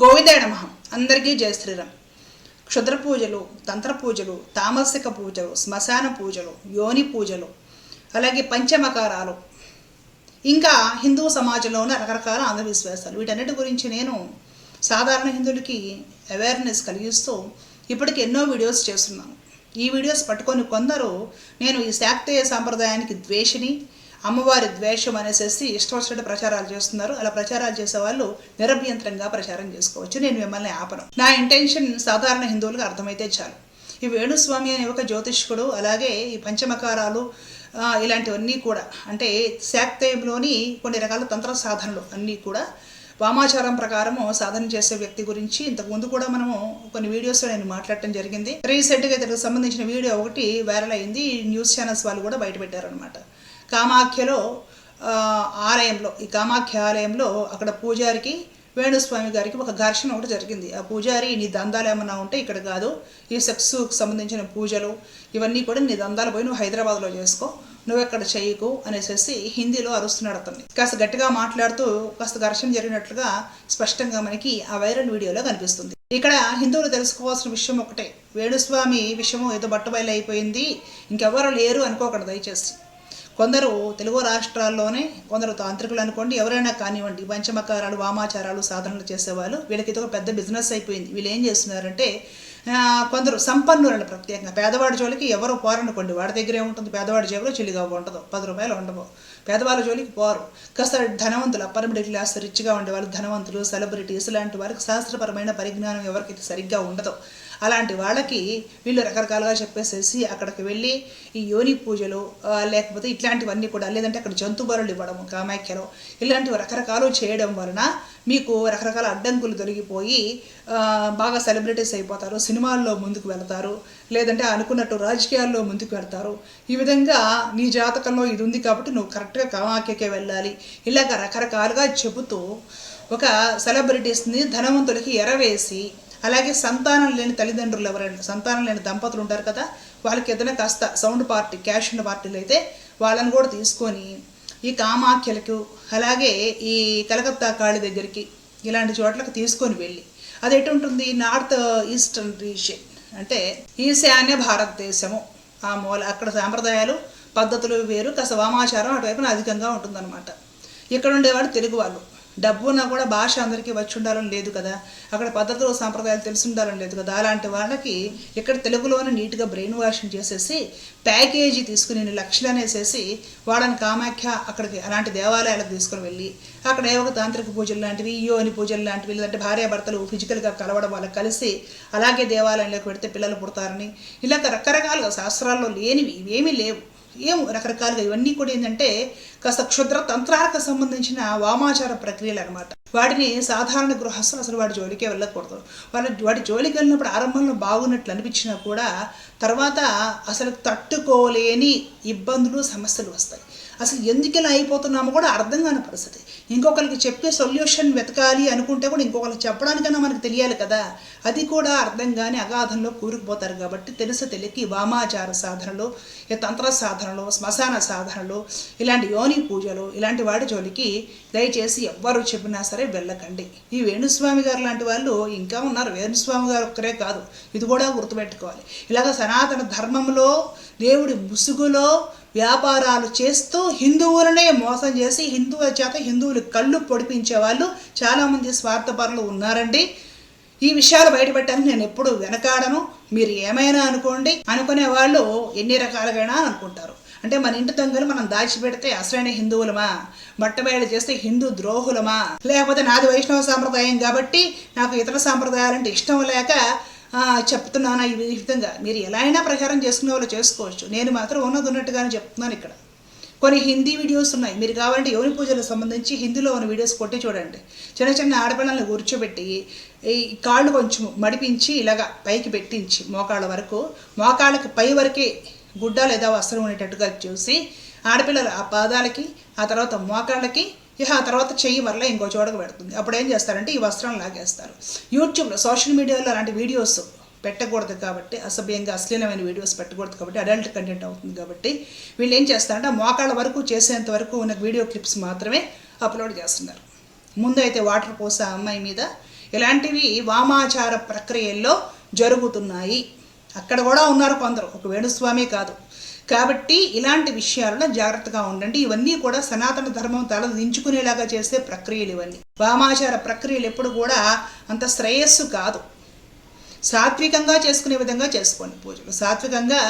గోవిందాయ నమ. అందరికీ జయ శ్రీరామ్. క్షుద్ర పూజలు తంత్ర పూజలు తామసిక పూజలు శ్మశాన పూజలు యోని పూజలు అలాగే పంచమకారాలు. ఇంకా హిందూ సమాజంలోనే రకరకాల అంధవిశ్వాసాలు. వీటన్నిటి గురించి నేను సాధారణ హిందువులకి అవేర్నెస్ కలిగిస్తూ ఇప్పటికి ఎన్నో వీడియోస్ చేస్తున్నాను. ఈ వీడియోస్ పట్టుకొని కొందరు నేను ఈ శాక్తేయ సాంప్రదాయానికి ద్వేషిని అమ్మవారి ద్వేషం అనేసి ఇష్టవచ్చినట్టు ప్రచారాలు చేస్తున్నారు. అలా ప్రచారాలు చేసే వాళ్ళు నిరభ్యంతరంగా ప్రచారం చేసుకోవచ్చు. నేను మిమ్మల్ని ఆపను. నా ఇంటెన్షన్ సాధారణ హిందువులకు అర్థమైతే చాలు. ఈ వేణుస్వామి అనే ఒక జ్యోతిష్కుడు అలాగే ఈ పంచమకారాలు ఇలాంటివన్నీ కూడా అంటే శాక్తయంలోని కొన్ని రకాల తంత్ర సాధనలు అన్నీ కూడా వామాచారం ప్రకారము సాధన చేసే వ్యక్తి గురించి ఇంతకు ముందు కూడా మనము కొన్ని వీడియోస్లో నేను మాట్లాడటం జరిగింది. రీసెంట్గా ఇతనికి సంబంధించిన వీడియో ఒకటి వైరల్ అయింది. న్యూస్ ఛానల్స్ వాళ్ళు కూడా బయటపెట్టారనమాట కామాఖ్యలో ఆలయంలో ఈ కామాఖ్య ఆలయంలో అక్కడ పూజారికి వేణుస్వామి గారికి ఒక ఘర్షణ ఒకటి జరిగింది. ఆ పూజారి నీ దందాలు ఏమన్నా ఉంటే ఇక్కడ కాదు ఈ సెక్స్కు సంబంధించిన పూజలు ఇవన్నీ కూడా నీ దందాలు పోయి నువ్వు హైదరాబాద్లో చేసుకో నువ్వు ఎక్కడ చేయకు అనేసి హిందీలో అరుస్తున్నాడు అతన్ని. కాస్త గట్టిగా మాట్లాడుతూ కాస్త ఘర్షణ జరిగినట్లుగా స్పష్టంగా మనకి ఆ వైరల్ వీడియోలో కనిపిస్తుంది. ఇక్కడ హిందువులు తెలుసుకోవాల్సిన విషయం ఒకటే. వేణుస్వామి విషయము ఏదో బట్టబయలు అయిపోయింది ఇంకెవరు లేరు అనుకోకండి దయచేసి. కొందరు తెలుగు రాష్ట్రాల్లోనే కొందరు తాంత్రికులు అనుకోండి ఎవరైనా కానివ్వండి పంచమకారాలు వామాచారాలు సాధనలు చేసేవాళ్ళు వీళ్ళకి ఇది ఒక పెద్ద బిజినెస్ అయిపోయింది. వీళ్ళు ఏం చేస్తున్నారంటే కొందరు సంపన్నులను ప్రత్యేకంగా. పేదవాడి జోలికి ఎవరు పోరనుకోండి వాడి దగ్గరే ఉంటుంది పేదవాడి జేబులో చిల్లిగా ఉండదు పది రూపాయలు ఉండవు. పేదవాళ్ళ జోలికి పోరు. కాస్త ధనవంతులు అప్పర్ మిడిల్ క్లాస్ రిచ్గా ఉండేవాళ్ళు ధనవంతులు సెలబ్రిటీస్ లాంటి వారికి శాస్త్రపరమైన పరిజ్ఞానం ఎవరికైతే సరిగ్గా ఉండదో అలాంటి వాళ్ళకి వీళ్ళు రకరకాలుగా చెప్పేసేసి అక్కడికి వెళ్ళి ఈ యోని పూజలు లేకపోతే ఇట్లాంటివన్నీ కూడా లేదంటే అక్కడ జంతు బరులు ఇవ్వడం కామాఖ్యలో ఇలాంటివి రకరకాలు చేయడం వలన మీకు రకరకాల అడ్డంకులు తొలగిపోయి బాగా సెలబ్రిటీస్ అయిపోతారు సినిమాల్లో ముందుకు వెళతారు లేదంటే అనుకున్నట్టు రాజకీయాల్లో ముందుకు వెళ్తారు. ఈ విధంగా నీ జాతకంలో ఇది ఉంది కాబట్టి నువ్వు కరెక్ట్ కరెక్ట్గా కామాఖ్యకే వెళ్ళాలి. ఇలాగ రకరకాలుగా చెబుతూ ఒక సెలబ్రిటీస్ని ధనవంతులకి ఎరవేసి అలాగే సంతానం లేని తల్లిదండ్రులు ఎవరైనా సంతానం లేని దంపతులు ఉంటారు కదా వాళ్ళకి ఏదైనా కాస్త సౌండ్ పార్టీ క్యాష్ ఉన్న పార్టీలు అయితే వాళ్ళని కూడా తీసుకొని ఈ కామాఖ్యలకు అలాగే ఈ కలకత్తా కాళి దగ్గరికి ఇలాంటి చోట్లకు తీసుకొని వెళ్ళి. అది ఎటు ఉంటుంది? North eastern region. అంటే ఈశాన్య భారతదేశము. ఆ మూల అక్కడ సాంప్రదాయాలు పద్ధతులు వేరు కాస్త వామాచారం అటువైపున అధికంగా ఉంటుందన్నమాట. ఇక్కడ ఉండేవాడు తెలుగు వాళ్ళు. డబ్బున కూడా భాష అందరికీ వచ్చి ఉండాలని లేదు కదా. అక్కడ పద్ధతులు సాంప్రదాయాలు తెలిసి ఉండాలని లేదు కదా. అలాంటి వాళ్ళకి ఇక్కడ తెలుగులోనే నీట్గా బ్రెయిన్ వాషింగ్ చేసేసి ప్యాకేజీ తీసుకుని ఇన్ని లక్షలు అనేసేసి వాళ్ళని కామాఖ్య అక్కడికి అలాంటి దేవాలయాలకు తీసుకుని వెళ్ళి అక్కడ ఏ ఒక తాంత్రిక పూజలు లాంటివి యోని పూజలు లాంటివి లేదంటే భార్యాభర్తలు ఫిజికల్గా కలవడం వాళ్ళకి కలిసి అలాగే దేవాలయంలోకి పెడితే పిల్లలు పుడతారని ఇలాగ రకరకాలుగా శాస్త్రాల్లో లేనివి ఇవేమీ లేవు. ఏం రకరకాలుగా ఇవన్నీ కూడా ఏంటంటే కాస్త క్షుద్ర తంత్రాలకు సంబంధించిన వామాచార ప్రక్రియలు అనమాట వాటిని సాధారణ గృహస్థులు అసలు వాడి జోలికే వెళ్ళకూడదు. వాళ్ళ వాటి జోలికి వెళ్ళినప్పుడు ఆరంభంలో బాగున్నట్లు అనిపించినా కూడా తర్వాత అసలు తట్టుకోలేని ఇబ్బందులు సమస్యలు వస్తాయి. అసలు ఎందుకు ఇలా అయిపోతున్నామో కూడా అర్థం కాని పరిస్థితి. ఇంకొకరికి చెప్పే సొల్యూషన్ వెతకాలి అనుకుంటే కూడా ఇంకొకరికి చెప్పడానికైనా మనకు తెలియాలి కదా. అది కూడా అర్థం కాని అగాధంలో కూరుకుపోతారు కాబట్టి తెలుసు తెలియకి వామాచార సాధనలు ఈ తంత్ర సాధనలు శ్మశాన సాధనలు ఇలాంటి యోని పూజలు ఇలాంటి వాటి జోలికి దయచేసి ఎవ్వరు చెప్పినా సరే వెళ్ళకండి. ఈ వేణుస్వామి గారు లాంటి వాళ్ళు ఇంకా ఉన్నారు. వేణుస్వామి గారు ఒక్కరే కాదు. ఇది కూడా గుర్తుపెట్టుకోవాలి. ఇలాగ సనాతన ధర్మంలో దేవుడి ముసుగులో వ్యాపారాలు చేస్తూ హిందువులనే మోసం చేసి హిందువుల చేత హిందువులు కళ్ళు పొడిపించే వాళ్ళు చాలామంది స్వార్థపరులు ఉన్నారండి. ఈ విషయాలు బయటపెట్టాలని నేను ఎప్పుడు వెనకాడను. మీరు ఏమైనా అనుకోండి అనుకునే వాళ్ళు ఎన్ని రకాలుగా అనుకుంటారు. అంటే మన ఇంటి దొంగలు మనం దాచిపెడితే అసలైన హిందువులమా? బట్టబయలు చేస్తే హిందూ ద్రోహులమా? లేకపోతే నాది వైష్ణవ సాంప్రదాయం కాబట్టి నాకు ఇతర సాంప్రదాయాలంటే ఇష్టం లేక చెప్తున్నాను ఈ విధంగా. మీరు ఎలా అయినా ప్రచారం చేసుకునే వాళ్ళు చేసుకోవచ్చు. నేను మాత్రం ఉన్నది ఉన్నట్టుగానే చెప్తున్నాను ఇక్కడ. కొన్ని హిందీ వీడియోస్ ఉన్నాయి. మీరు కావాలంటే యోని పూజలకు సంబంధించి హిందీలో ఉన్న వీడియోస్ కొట్టి చూడండి. చిన్న చిన్న ఆడపిల్లల్ని కూర్చోబెట్టి ఈ కాళ్ళు కొంచెం మడిపించి ఇలాగా పైకి పెట్టించి మోకాళ్ళ వరకు మోకాళ్ళకి పై వరకే గుడ్డ లేదా వస్త్రం ఉండేటట్టుగా చూసి ఆడపిల్లలు ఆ పాదాలకి ఆ తర్వాత మోకాళ్ళకి ఇక ఆ తర్వాత చెయ్యి వల్ల ఇంకో చోటకు పెడుతుంది. అప్పుడు ఏం చేస్తారంటే ఈ వస్త్రం లాగేస్తారు. యూట్యూబ్లో సోషల్ మీడియాలో అలాంటి వీడియోస్ పెట్టకూడదు కాబట్టి అసభ్యంగా అశ్లీలమైన వీడియోస్ పెట్టకూడదు కాబట్టి అడల్ట్ కంటెంట్ అవుతుంది కాబట్టి వీళ్ళు ఏం చేస్తారంటే మోకాళ్ళ వరకు చేసేంత వరకు ఉన్న వీడియో క్లిప్స్ మాత్రమే అప్లోడ్ చేస్తున్నారు. ముందు అయితే వాటర్ పోసే అమ్మాయి మీద ఇలాంటివి వామాచార ప్రక్రియల్లో జరుగుతున్నాయి. అక్కడ కూడా ఉన్నారు కొందరు. ఒక వేణుస్వామి కాదు. కాబట్టి ఇలాంటి విషయాలలో జాగ్రత్తగా ఉండండి. ఇవన్నీ కూడా సనాతన ధర్మం తల దించుకునేలాగా చేసే ప్రక్రియలు ఇవన్నీ. వామాచార ప్రక్రియలు ఎప్పుడు కూడా అంత శ్రేయస్సు కాదు. సాత్వికంగా చేసుకునే విధంగా చేసుకోండి పూజలు. సాత్వికంగా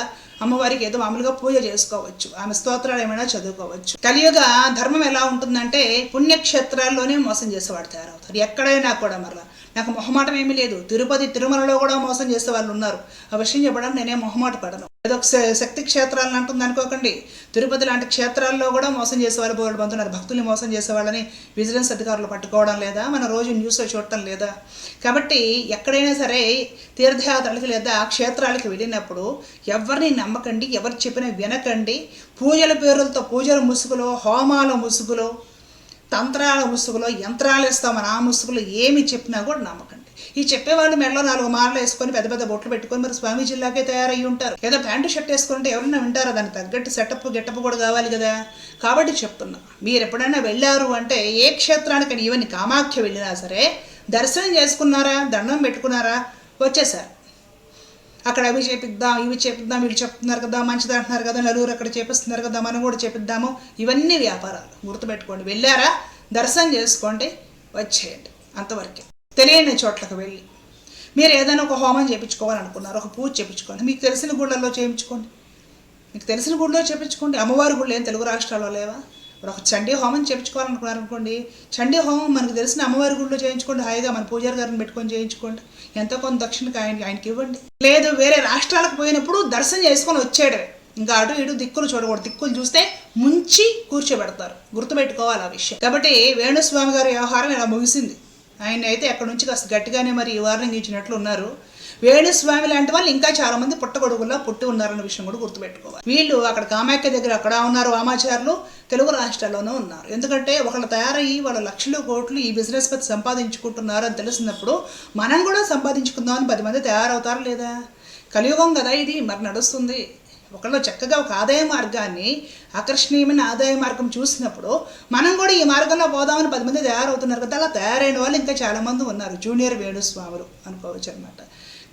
అమ్మవారికి ఏదో మామూలుగా పూజ చేసుకోవచ్చు. ఆమె స్తోత్రాలు ఏమైనా చదువుకోవచ్చు. కలియుగ ధర్మం ఎలా ఉంటుందంటే పుణ్యక్షేత్రాల్లోనే మోసం చేసేవాడు తయారవుతారు ఎక్కడైనా కూడా మరలా నాకు మొహమాటం ఏమీ లేదు. తిరుపతి తిరుమలలో కూడా మోసం చేసే వాళ్ళు ఉన్నారు. ఆ విషయం చెప్పడం నేనే మొహమాట పడను. ఏదో ఒక శక్తి క్షేత్రాలను అంటుంది అనుకోకండి. తిరుపతి లాంటి క్షేత్రాల్లో కూడా మోసం చేసేవాళ్ళు బోర్డు బంతున్నారు భక్తుల్ని మోసం చేసేవాళ్ళని విజిలెన్స్ అధికారులు పట్టుకోవడం లేదా మన రోజు న్యూస్లో చూడటం లేదా. కాబట్టి ఎక్కడైనా సరే తీర్థయాత్రలకి లేదా క్షేత్రాలకి వెళ్ళినప్పుడు ఎవరిని నమ్మకండి ఎవరు చెప్పినా వినకండి. పూజల పేరులతో పూజల ముసుగులో హోమాల ముసుగులో తంత్రాల ముసుగులో యంత్రాలు ఇస్తామని ఆ ముసుగులో ఏమి చెప్పినా కూడా నమ్మకండి. ఈ చెప్పేవాళ్ళు మెడలో నాలుగు మార్లు వేసుకొని పెద్ద పెద్ద బొట్లు పెట్టుకొని మరి స్వామి జిల్లాకే తయారయ్యి ఉంటారు. ఏదో ప్యాంటు షర్ట్ వేసుకుంటే ఎవరైనా వింటారా? దానికి తగ్గట్టు సెటప్ గెటప్ కూడా కావాలి కదా. కాబట్టి చెప్తున్నా మీరు ఎప్పుడైనా వెళ్ళారు అంటే ఏ క్షేత్రానికి ఈవెన్ కామాఖ్య వెళ్ళినా సరే దర్శనం చేసుకున్నారా? దండం పెట్టుకున్నారా? వచ్చేసారు. అక్కడ అవి చేపిద్దాం ఇవి చేపిద్దాం వీళ్ళు చెప్తున్నారు కదా మంచిది అంటున్నారు కదా నలుగురు అక్కడ చేపిస్తున్నారు కదా మనం కూడా చేపిద్దాము. ఇవన్నీ వ్యాపారాలు. గుర్తుపెట్టుకోండి. వెళ్ళారా? దర్శనం చేసుకోండి వచ్చేయండి. అంతవరకే. తెలియని చోట్లకు వెళ్ళి. మీరు ఏదైనా ఒక హోమం చేయించుకోవాలనుకున్నారు ఒక పూజ చేయించుకోండి మీకు తెలిసిన గుళ్ళల్లో చేయించుకోండి. మీకు తెలిసిన గుళ్ళో చేయించుకోండి అమ్మవారి గుళ్ళు ఏం తెలుగు రాష్ట్రాల్లో లేవా? ఇప్పుడు ఒక చండీ హోమం చేయించుకోవాలనుకున్నారు అనుకోండి చండీ హోమం మనకు తెలిసిన అమ్మవారి గుడిలో చేయించుకోండి హాయిగా మన పూజారి గారిని పెట్టుకొని చేయించుకోండి. ఎంతో కొంత దక్షిణకి ఆయన ఆయనకి ఇవ్వండి. లేదు వేరే రాష్ట్రాలకు పోయినప్పుడు దర్శనం చేసుకొని వచ్చాడు ఇంకా అటు ఇటు దిక్కులు చూడకూడదు. దిక్కులు చూస్తే ముంచి కూర్చోబెడతారు. గుర్తుపెట్టుకోవాలి ఆ విషయం. కాబట్టి వేణుస్వామి గారి వ్యవహారం ఇలా ముగిసింది. ఆయన అయితే అక్కడ నుంచి కాస్త గట్టిగానే మరి వార్నింగ్ ఇచ్చినట్లు ఉన్నారు. వేణుస్వామి లాంటి వాళ్ళు ఇంకా చాలా మంది పుట్టగొడుగుల్లో పుట్టి ఉన్నారన్న విషయం కూడా గుర్తుపెట్టుకోవాలి. వీళ్ళు అక్కడ కామాఖ్య దగ్గర అక్కడ ఉన్నారు వామాచారులు తెలుగు రాష్ట్రాల్లోనూ ఉన్నారు. ఎందుకంటే ఒకళ్ళు తయారయ్యి వాళ్ళ లక్షలు కోట్లు ఈ బిజినెస్ పతి సంపాదించుకుంటున్నారు అని తెలిసినప్పుడు మనం కూడా సంపాదించుకుందాం అని పది మంది తయారవుతారు లేదా? కలియుగం కదా ఇది మరి నడుస్తుంది. ఒకళ్ళు చక్కగా ఒక ఆదాయ మార్గాన్ని ఆకర్షణీయమైన ఆదాయ మార్గం చూసినప్పుడు మనం కూడా ఈ మార్గంలో పోదామని పది మంది తయారవుతున్నారు కదా అలా తయారైన వాళ్ళు ఇంకా చాలామంది ఉన్నారు. జూనియర్ వేణుస్వాములు అనుకోవచ్చు అనమాట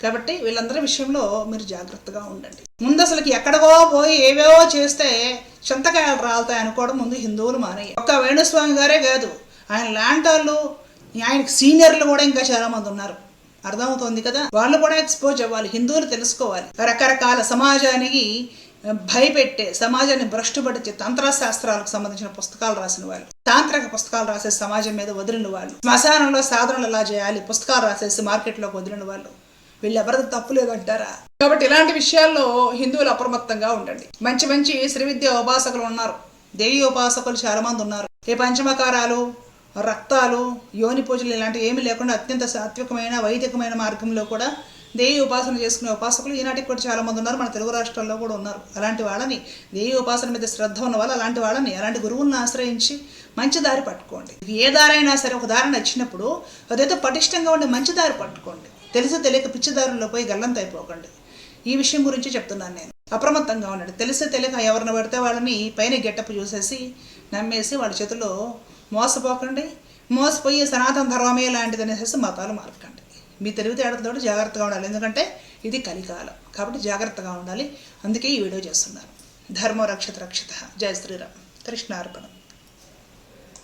కాబట్టి వీళ్ళందరి విషయంలో మీరు జాగ్రత్తగా ఉండండి. ముందు అసలుకి ఎక్కడికో పోయి ఏవేవో చేస్తే చింతకాయలు రాలుతాయి అనుకోవడం ముందు హిందువులు మానయ్య ఒక్క వేణుస్వామి గారే కాదు ఆయన లాంటి వాళ్ళు ఆయనకి సీనియర్లు కూడా ఇంకా చాలామంది ఉన్నారు. అర్థమవుతోంది కదా? వాళ్ళు కూడా ఎక్స్పోజ్ అవ్వాలి హిందువులు తెలుసుకోవాలి. రకరకాల సమాజానికి భయపెట్టే సమాజాన్ని భ్రష్టుపడిచే తంత్రశాస్త్రాలకు సంబంధించిన పుస్తకాలు రాసిన వాళ్ళు తాంత్రిక పుస్తకాలు రాసే సమాజం మీద వదిలిన వాళ్ళు శ్మశానంలో సాధనలు ఎలా చేయాలి పుస్తకాలు రాసేసి మార్కెట్లోకి వదిలిన వాళ్ళు వీళ్ళెవరిది తప్పు లేదంటారా? కాబట్టి ఇలాంటి విషయాల్లో హిందువులు అప్రమత్తంగా ఉండండి. మంచి మంచి శ్రీవిద్య ఉపాసకులు ఉన్నారు. దేవి ఉపాసకులు చాలా మంది ఉన్నారు. ఏ పంచమకారాలు? రక్తాలు యోని పూజలు ఇలాంటివి ఏమీ లేకుండా అత్యంత సాత్వికమైన వైదికమైన మార్గంలో కూడా దేవి ఉపాసన చేసుకునే ఉపాసకులు ఈనాటికి కూడా చాలామంది ఉన్నారు. మన తెలుగు రాష్ట్రాల్లో కూడా ఉన్నారు. అలాంటి వాళ్ళని దేవి ఉపాసన మీద శ్రద్ధ ఉన్న వాళ్ళు అలాంటి వాళ్ళని అలాంటి గురువులను ఆశ్రయించి మంచి దారి పట్టుకోండి. ఏ దారైనా సరే ఒక దారి నచ్చినప్పుడు అదైతే పటిష్టంగా ఉండే మంచి దారి పట్టుకోండి. తెలిసి తెలియక పిచ్చిదారుల్లో పోయి గల్లంత అయిపోకండి. ఈ విషయం గురించి చెప్తున్నాను నేను. అప్రమత్తంగా ఉండండి. తెలిసి తెలియక ఎవరిని పడితే వాళ్ళని పైన గెట్టప్ చూసేసి నమ్మేసి వాళ్ళ చేతిలో మోసపోకండి. మోసపోయి సనాతన ధర్మమే లాంటిది అనేసి మతాలు మార్కండి మీ తెలివితేటతో జాగ్రత్తగా ఉండాలి. ఎందుకంటే ఇది కలికాలం. కాబట్టి జాగ్రత్తగా ఉండాలి. అందుకే ఈ వీడియో చేస్తున్నారు. ధర్మ రక్షత రక్షిత. జయ శ్రీరామ్. కృష్ణార్పణం.